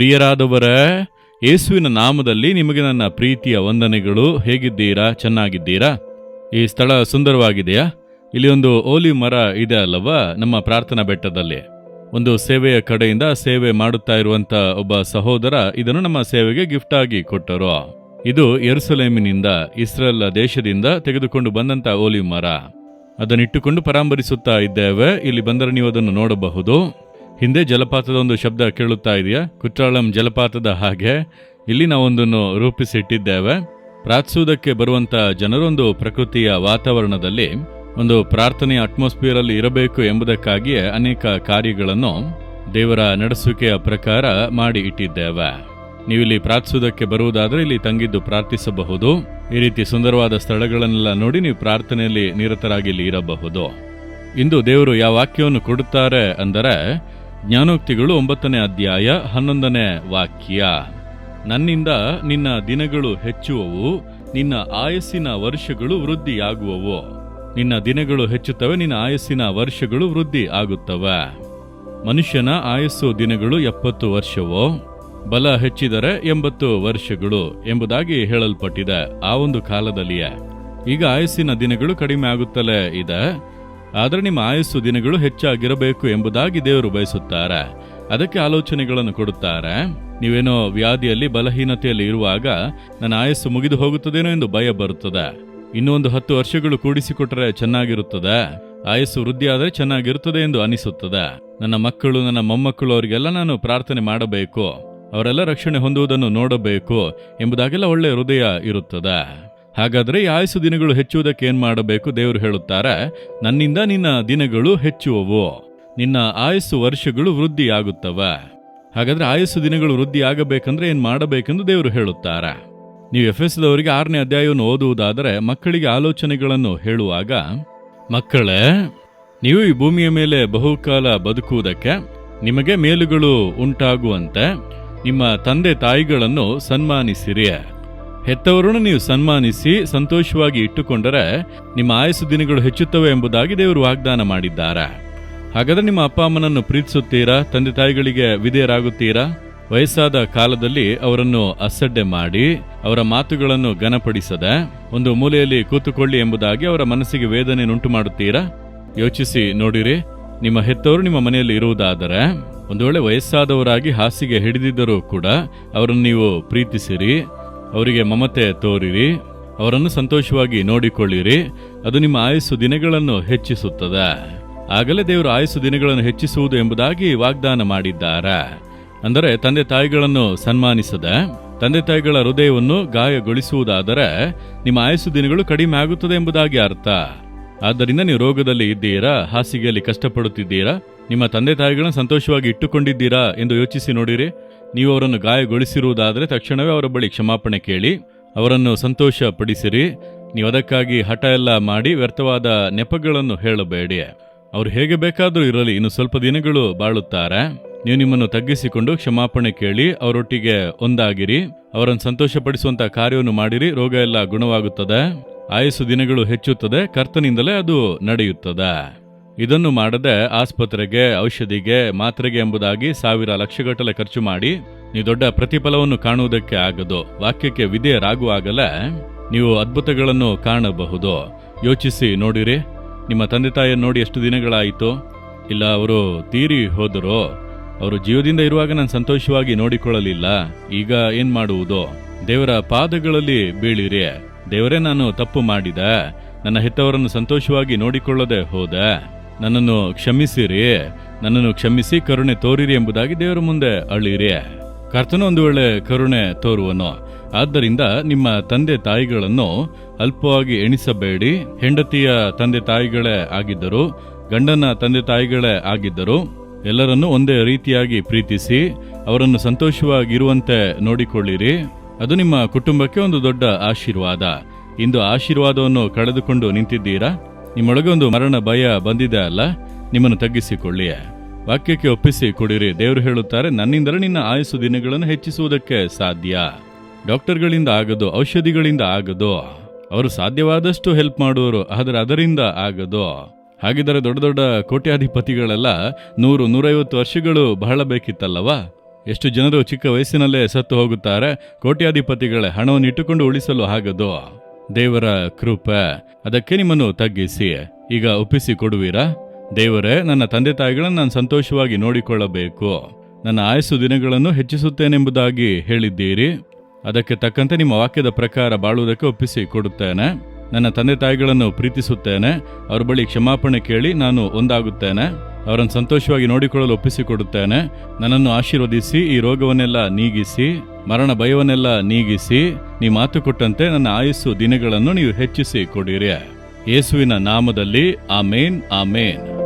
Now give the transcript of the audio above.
ಪ್ರಿಯರಾದವರೇ, ಯೇಸುವಿನ ನಾಮದಲ್ಲಿ ನಿಮಗೆ ನನ್ನ ಪ್ರೀತಿಯ ವಂದನೆಗಳು ಹೇಗಿದ್ದೀರಾ? ಚೆನ್ನಾಗಿದ್ದೀರಾ? ಈ ಸ್ಥಳ ಸುಂದರವಾಗಿದೆಯಾ? ಇಲ್ಲಿ ಒಂದು ಓಲಿ ಮರ ಇದೆ ಅಲ್ಲವಾ, ನಮ್ಮ ಪ್ರಾರ್ಥನಾ ಬೆಟ್ಟದಲ್ಲಿ. ಒಂದು ಸೇವೆಯ ಕಡೆಯಿಂದ ಸೇವೆ ಮಾಡುತ್ತಾ ಇರುವಂತ ಒಬ್ಬ ಸಹೋದರ ಇದನ್ನು ನಮ್ಮ ಸೇವೆಗೆ ಗಿಫ್ಟ್ ಆಗಿ ಕೊಟ್ಟರು. ಇದು ಎರುಸಲೇಮಿನಿಂದ ಇಸ್ರೇಲ್ ದೇಶದಿಂದ ತೆಗೆದುಕೊಂಡು ಬಂದಂತ ಓಲಿ ಮರ. ಅದನ್ನಿಟ್ಟುಕೊಂಡು ಪರಾಮರಿಸುತ್ತಾ ಇದ್ದೇವೆ. ಇಲ್ಲಿ ಬಂದರೆ ನೀವು ಅದನ್ನು ನೋಡಬಹುದು. ಹಿಂದೆ ಜಲಪಾತದ ಒಂದು ಶಬ್ದ ಕೇಳುತ್ತಾ ಇದೆಯಾ? ಕುಟ್ರಾಳಂ ಜಲಪಾತದ ಹಾಗೆ. ಇಲ್ಲಿ ನಾವೊಂದನ್ನು ರೂಪಿಸಿಟ್ಟಿದ್ದೇವೆ. ಪ್ರಾರ್ಥಿಸುವುದಕ್ಕೆ ಬರುವಂಥ ಜನರೊಂದು ಪ್ರಕೃತಿಯ ವಾತಾವರಣದಲ್ಲಿ ಒಂದು ಪ್ರಾರ್ಥನೆಯ ಅಟ್ಮಾಸ್ಫಿಯರ್ ಅಲ್ಲಿ ಇರಬೇಕು ಎಂಬುದಕ್ಕಾಗಿಯೇ ಅನೇಕ ಕಾರ್ಯಗಳನ್ನು ದೇವರ ನಡೆಸುವಿಕೆಯ ಪ್ರಕಾರ ಮಾಡಿ ಇಟ್ಟಿದ್ದೇವೆ. ನೀವಿಲ್ಲಿ ಪ್ರಾರ್ಥಿಸುವುದಕ್ಕೆ ಬರುವುದಾದರೆ ಇಲ್ಲಿ ತಂಗಿದ್ದು ಪ್ರಾರ್ಥಿಸಬಹುದು. ಈ ರೀತಿ ಸುಂದರವಾದ ಸ್ಥಳಗಳನ್ನೆಲ್ಲ ನೋಡಿ ನೀವು ಪ್ರಾರ್ಥನೆಯಲ್ಲಿ ನಿರತರಾಗಿ ಇಲ್ಲಿ ಇರಬಹುದು. ಇಂದು ದೇವರು ಯಾವ ವಾಕ್ಯವನ್ನು ಕೊಡುತ್ತಾರೆ ಅಂದರೆ ಜ್ಞಾನೋಕ್ತಿಗಳು ಒಂಬತ್ತನೇ ಅಧ್ಯಾಯ ಹನ್ನೊಂದನೇ ವಾಕ್ಯ. ನನ್ನಿಂದ ನಿನ್ನ ದಿನಗಳು ಹೆಚ್ಚುವವು, ನಿನ್ನ ಆಯಸ್ಸಿನ ವರ್ಷಗಳು ವೃದ್ಧಿಯಾಗುವವು. ನಿನ್ನ ದಿನಗಳು ಹೆಚ್ಚುತ್ತವೆ, ನಿನ್ನ ಆಯಸ್ಸಿನ ವರ್ಷಗಳು ವೃದ್ಧಿ ಆಗುತ್ತವೆ ಮನುಷ್ಯನ ಆಯಸ್ಸು ದಿನಗಳು ಎಪ್ಪತ್ತು ವರ್ಷವೋ? ಬಲ ಹೆಚ್ಚಿದರೆ ಎಂಬತ್ತು ವರ್ಷಗಳು ಎಂಬುದಾಗಿ ಹೇಳಲ್ಪಟ್ಟಿದೆ ಆ ಒಂದು ಕಾಲದಲ್ಲಿಯೇ. ಈಗ ಆಯಸ್ಸಿನ ದಿನಗಳು ಕಡಿಮೆ ಆಗುತ್ತಲೇ ಇದೆ. ಆದರೆ ನಿಮ್ಮ ಆಯಸ್ಸು ದಿನಗಳು ಹೆಚ್ಚಾಗಿರಬೇಕು ಎಂಬುದಾಗಿ ದೇವರು ಬಯಸುತ್ತಾರೆ. ಅದಕ್ಕೆ ಆಲೋಚನೆಗಳನ್ನು ಕೊಡುತ್ತಾರೆ. ನೀವೇನೋ ವ್ಯಾಧಿಯಲ್ಲಿ ಬಲಹೀನತೆಯಲ್ಲಿ ಇರುವಾಗ ನನ್ನ ಆಯಸ್ಸು ಮುಗಿದು ಹೋಗುತ್ತದೇನೋ ಎಂದು ಭಯ ಬರುತ್ತದೆ. ಇನ್ನೊಂದು ಹತ್ತು ವರ್ಷಗಳು ಕೂಡಿಸಿಕೊಟ್ಟರೆ ಚೆನ್ನಾಗಿರುತ್ತದೆ. ಆಯಸ್ಸು ವೃದ್ಧಿಯಾದರೆ ಚೆನ್ನಾಗಿರುತ್ತದೆ ಎಂದು ಅನಿಸುತ್ತದೆ. ನನ್ನ ಮಕ್ಕಳು, ನನ್ನ ಮೊಮ್ಮಕ್ಕಳು, ಅವರಿಗೆಲ್ಲ ನಾನು ಪ್ರಾರ್ಥನೆ ಮಾಡಬೇಕು. ಅವರೆಲ್ಲ ರಕ್ಷಣೆ ಹೊಂದುವುದನ್ನು ನೋಡಬೇಕು ಎಂಬುದಾಗೆಲ್ಲ ಒಳ್ಳೆಯ ಹೃದಯ ಇರುತ್ತದೆ. ಹಾಗಾದರೆ ಈ ಆಯಸ್ಸು ದಿನಗಳು ಹೆಚ್ಚುವುದಕ್ಕೆ ಏನು ಮಾಡಬೇಕು? ದೇವರು ಹೇಳುತ್ತಾರೆ, ನನ್ನಿಂದ ನಿನ್ನ ದಿನಗಳು ಹೆಚ್ಚುವವು. ನಿನ್ನ ಆಯಸ್ಸು ವರ್ಷಗಳು ವೃದ್ಧಿಯಾಗುತ್ತವೆ. ಹಾಗಾದರೆ ಆಯಸ್ಸು ದಿನಗಳು ವೃದ್ಧಿಯಾಗಬೇಕಂದ್ರೆ ಏನು ಮಾಡಬೇಕೆಂದು ದೇವರು ಹೇಳುತ್ತಾರೆ. ನೀವು ಎಫ್ ಎಸ್ದವರಿಗೆ ಆರನೇ ಅಧ್ಯಾಯವನ್ನು ಓದುವುದಾದರೆ ಮಕ್ಕಳಿಗೆ ಆಲೋಚನೆಗಳನ್ನು ಹೇಳುವಾಗ, ಮಕ್ಕಳೇ, ನೀವು ಈ ಭೂಮಿಯ ಮೇಲೆ ಬಹುಕಾಲ ಬದುಕುವುದಕ್ಕೆ ನಿಮಗೆ ಮೇಲುಗಳು ಉಂಟಾಗುವಂತೆ ನಿಮ್ಮ ತಂದೆ ತಾಯಿಗಳನ್ನು ಸನ್ಮಾನಿಸಿರಿ. ಹೆತ್ತವರನ್ನು ನೀವು ಸನ್ಮಾನಿಸಿ ಸಂತೋಷವಾಗಿ ಇಟ್ಟುಕೊಂಡರೆ ನಿಮ್ಮ ಆಯಸ್ಸು ದಿನಗಳು ಹೆಚ್ಚುತ್ತವೆ ಎಂಬುದಾಗಿ ದೇವರು ವಾಗ್ದಾನ ಮಾಡಿದ್ದಾರೆ. ಹಾಗಾದರೆ ನಿಮ್ಮ ಅಪ್ಪ ಅಮ್ಮನನ್ನು ಪ್ರೀತಿಸುತ್ತೀರಾ? ತಂದೆ ತಾಯಿಗಳಿಗೆ ವಿಧೇಯರಾಗುತ್ತೀರಾ? ವಯಸ್ಸಾದ ಕಾಲದಲ್ಲಿ ಅವರನ್ನು ಅಸಡ್ಡೆ ಮಾಡಿ ಅವರ ಮಾತುಗಳನ್ನು ಘನಪಡಿಸದೆ ಒಂದು ಮೂಲೆಯಲ್ಲಿ ಕೂತುಕೊಳ್ಳಿ ಎಂಬುದಾಗಿ ಅವರ ಮನಸ್ಸಿಗೆ ವೇದನೆ ಉಂಟು ಮಾಡುತ್ತೀರಾ ಯೋಚಿಸಿ ನೋಡಿರಿ. ನಿಮ್ಮ ಹೆತ್ತವರು ನಿಮ್ಮ ಮನೆಯಲ್ಲಿ ಇರುವುದಾದರೆ ಒಂದು ವೇಳೆ ವಯಸ್ಸಾದವರಾಗಿ ಹಾಸಿಗೆ ಹಿಡಿದಿದ್ದರೂ ಕೂಡ ಅವರನ್ನು ನೀವು ಪ್ರೀತಿಸಿರಿ. ಅವರಿಗೆ ಮಮತೆ ತೋರಿರಿ, ಅವರನ್ನು ಸಂತೋಷವಾಗಿ ನೋಡಿಕೊಳ್ಳಿರಿ, ಅದು ನಿಮ್ಮ ಆಯಸ್ಸು ದಿನಗಳನ್ನು ಹೆಚ್ಚಿಸುತ್ತದೆ. ಆಗಲೇ ದೇವರು ಆಯಸ್ಸು ದಿನಗಳನ್ನು ಹೆಚ್ಚಿಸುವುದು ಎಂಬುದಾಗಿ ವಾಗ್ದಾನ ಮಾಡಿದ್ದಾರೆ. ಅಂದರೆ ತಂದೆ ತಾಯಿಗಳನ್ನು ಸನ್ಮಾನಿಸದ, ತಂದೆ ತಾಯಿಗಳ ಹೃದಯವನ್ನು ಗಾಯಗೊಳಿಸುವುದಾದರೆ ನಿಮ್ಮ ಆಯಸ್ಸು ದಿನಗಳು ಕಡಿಮೆ ಆಗುತ್ತದೆ ಎಂಬುದಾಗಿ ಅರ್ಥ. ಆದ್ದರಿಂದ ನೀವು ರೋಗದಲ್ಲಿ ಇದ್ದೀರಾ, ಹಾಸಿಗೆಯಲ್ಲಿ ಕಷ್ಟಪಡುತ್ತಿದ್ದೀರಾ ನಿಮ್ಮ ತಂದೆ ತಾಯಿಗಳನ್ನು ಸಂತೋಷವಾಗಿ ಇಟ್ಟುಕೊಂಡಿದ್ದೀರಾ ಎಂದು ಯೋಚಿಸಿ ನೋಡಿರಿ. ನೀವು ಅವರನ್ನು ಗಾಯಗೊಳಿಸಿರುವುದಾದರೆ ತಕ್ಷಣವೇ ಅವರ ಬಳಿ ಕ್ಷಮಾಪಣೆ ಕೇಳಿ. ಅವರನ್ನು ಸಂತೋಷ ಪಡಿಸಿರಿ ನೀವು ಅದಕ್ಕಾಗಿ ಹಠ ಎಲ್ಲ ಮಾಡಿ ವ್ಯರ್ಥವಾದ ನೆಪಗಳನ್ನು ಹೇಳಬೇಡಿ. ಅವರು ಹೇಗೆ ಬೇಕಾದರೂ ಇರಲಿ, ಇನ್ನು ಸ್ವಲ್ಪ ದಿನಗಳು ಬಾಳುತ್ತಾರೆ. ನೀವು ನಿಮ್ಮನ್ನು ತಗ್ಗಿಸಿಕೊಂಡು ಕ್ಷಮಾಪಣೆ ಕೇಳಿ, ಅವರೊಟ್ಟಿಗೆ ಒಂದಾಗಿರಿ. ಅವರನ್ನು ಸಂತೋಷಪಡಿಸುವಂತ ಕಾರ್ಯವನ್ನು ಮಾಡಿರಿ, ರೋಗ ಎಲ್ಲ ಗುಣವಾಗುತ್ತದೆ. ಆಯಸ್ಸು ದಿನಗಳು ಹೆಚ್ಚುತ್ತದೆ, ಕರ್ತನಿಂದಲೇ ಅದು ನಡೆಯುತ್ತದೆ. ಇದನ್ನು ಮಾಡದೆ ಆಸ್ಪತ್ರೆಗೆ, ಔಷಧಿಗೆ, ಮಾತ್ರೆಗೆ ಎಂಬುದಾಗಿ ಸಾವಿರ ಲಕ್ಷಗಟ್ಟಲೆ ಖರ್ಚು ಮಾಡಿ ನೀವು ದೊಡ್ಡ ಪ್ರತಿಫಲವನ್ನು ಕಾಣುವುದಕ್ಕೆ ಆಗದು. ವಾಕ್ಯಕ್ಕೆ ವಿಧೇಯರಾಗುವಾಗಲೇ ನೀವು ಅದ್ಭುತಗಳನ್ನು ಕಾಣಬಹುದು. ಯೋಚಿಸಿ ನೋಡಿರಿ. ನಿಮ್ಮ ತಂದೆ ತಾಯಿಯನ್ನು ನೋಡಿ ಎಷ್ಟು ದಿನಗಳಾಯಿತು? ಇಲ್ಲ, ಅವರು ತೀರಿ ಹೋದರು? ಅವರು ಜೀವದಿಂದ ಇರುವಾಗ ನಾನು ಸಂತೋಷವಾಗಿ ನೋಡಿಕೊಳ್ಳಲಿಲ್ಲ. ಈಗ ಏನ್ ಮಾಡುವುದು? ದೇವರ ಪಾದಗಳಲ್ಲಿ ಬೀಳಿರಿ. ದೇವರೇ ನಾನು ತಪ್ಪು ಮಾಡಿದ. ನನ್ನ ಹೆತ್ತವರನ್ನು ಸಂತೋಷವಾಗಿ ನೋಡಿಕೊಳ್ಳದೆ ಹೋದೆ. ನನ್ನನ್ನು ಕ್ಷಮಿಸಿರಿ, ನನ್ನನ್ನು ಕ್ಷಮಿಸಿ ಕರುಣೆ ತೋರಿರಿ ಎಂಬುದಾಗಿ ದೇವರ ಮುಂದೆ ಅಳಿರಿ ಕರ್ತನು ಒಂದು ವೇಳೆ ಕರುಣೆ ತೋರುವನು, ಆದ್ದರಿಂದ ನಿಮ್ಮ ತಂದೆ ತಾಯಿಗಳನ್ನು ಅಲ್ಪವಾಗಿ ಎಣಿಸಬೇಡಿ. ಹೆಂಡತಿಯ ತಂದೆ ತಾಯಿಗಳೇ ಆಗಿದ್ದರು, ಗಂಡನ ತಂದೆ ತಾಯಿಗಳೇ ಆಗಿದ್ದರು, ಎಲ್ಲರನ್ನೂ ಒಂದೇ ರೀತಿಯಾಗಿ ಪ್ರೀತಿಸಿ, ಅವರನ್ನು ಸಂತೋಷವಾಗಿರುವಂತೆ ನೋಡಿಕೊಳ್ಳಿರಿ. ಅದು ನಿಮ್ಮ ಕುಟುಂಬಕ್ಕೆ ಒಂದು ದೊಡ್ಡ ಆಶೀರ್ವಾದ. ಇಂದು ಆಶೀರ್ವಾದವನ್ನು ಕಳೆದುಕೊಂಡು ನಿಂತಿದ್ದೀರಾ? ನಿಮ್ಮೊಳಗೆ ಒಂದು ಮರಣ ಭಯ ಬಂದಿದೆ ಅಲ್ಲ? ನಿಮ್ಮನ್ನು ತಗ್ಗಿಸಿಕೊಳ್ಳಿ ವಾಕ್ಯಕ್ಕೆ ಒಪ್ಪಿಸಿ ಕೊಡಿರಿ. ದೇವರು ಹೇಳುತ್ತಾರೆ, ನನ್ನಿಂದಲೇ ನಿನ್ನ ಆಯಸ್ಸು ದಿನಗಳನ್ನು ಹೆಚ್ಚಿಸುವುದಕ್ಕೆ ಸಾಧ್ಯ. ಡಾಕ್ಟರ್ಗಳಿಂದ ಆಗದು, ಔಷಧಿಗಳಿಂದ ಆಗದು, ಅವರು ಸಾಧ್ಯವಾದಷ್ಟು ಹೆಲ್ಪ್ ಮಾಡುವರು, ಆದರೆ ಅದರಿಂದ ಆಗದು. ಹಾಗಿದ್ದರೆ ದೊಡ್ಡ ದೊಡ್ಡ ಕೋಟ್ಯಾಧಿಪತಿಗಳೆಲ್ಲ ನೂರು, ನೂರೈವತ್ತು ವರ್ಷಗಳು ಬಹಳ ಬೇಕಿತ್ತಲ್ಲವಾ ಎಷ್ಟು ಜನರು ಚಿಕ್ಕ ವಯಸ್ಸಿನಲ್ಲೇ ಸತ್ತು ಹೋಗುತ್ತಾರೆ, ಕೋಟ್ಯಾಧಿಪತಿಗಳೇ ಹಣವನ್ನು ಇಟ್ಟುಕೊಂಡು ಉಳಿಸಲು ಆಗದು? ದೇವರ ಕೃಪೆ. ಅದಕ್ಕೆ ನಿಮ್ಮನ್ನು ತಗ್ಗಿಸಿ. ಈಗ ಒಪ್ಪಿಸಿ ಕೊಡುವಿರಾ ದೇವರೇ, ನನ್ನ ತಂದೆ ತಾಯಿಗಳನ್ನು ನಾನು ಸಂತೋಷವಾಗಿ ನೋಡಿಕೊಳ್ಳಬೇಕು. ನನ್ನ ಆಯಸ್ಸು ದಿನಗಳನ್ನು ಹೆಚ್ಚಿಸುತ್ತೇನೆಂಬುದಾಗಿ ಹೇಳಿದ್ದೀರಿ. ಅದಕ್ಕೆ ತಕ್ಕಂತೆ ನಿಮ್ಮ ವಾಕ್ಯದ ಪ್ರಕಾರ ಬಾಳುವುದಕ್ಕೆ ಒಪ್ಪಿಸಿ ಕೊಡುತ್ತೇನೆ ನನ್ನ ತಂದೆ ತಾಯಿಗಳನ್ನು ಪ್ರೀತಿಸುತ್ತೇನೆ. ಅವರ ಬಳಿ ಕ್ಷಮಾಪಣೆ ಕೇಳಿ ನಾನು ಒಂದಾಗುತ್ತೇನೆ. ಅವರನ್ನು ಸಂತೋಷವಾಗಿ ನೋಡಿಕೊಳ್ಳಲು ಒಪ್ಪಿಸಿಕೊಡುತ್ತೇನೆ. ನನ್ನನ್ನು ಆಶೀರ್ವದಿಸಿ, ಈ ರೋಗವನ್ನೆಲ್ಲ ನೀಗಿಸಿ, ಮರಣ ಭಯವನ್ನೆಲ್ಲ ನೀಗಿಸಿ, ನೀ ಮಾತು ಕೊಟ್ಟಂತೆ ನನ್ನ ಆಯಸ್ಸು ದಿನಗಳನ್ನು ನೀವು ಹೆಚ್ಚಿಸಿ ಕೊಡಿರಿ. ಯೇಸುವಿನ ನಾಮದಲ್ಲಿ ಆ ಮೇನ್ ಆ ಆಮೇನ್.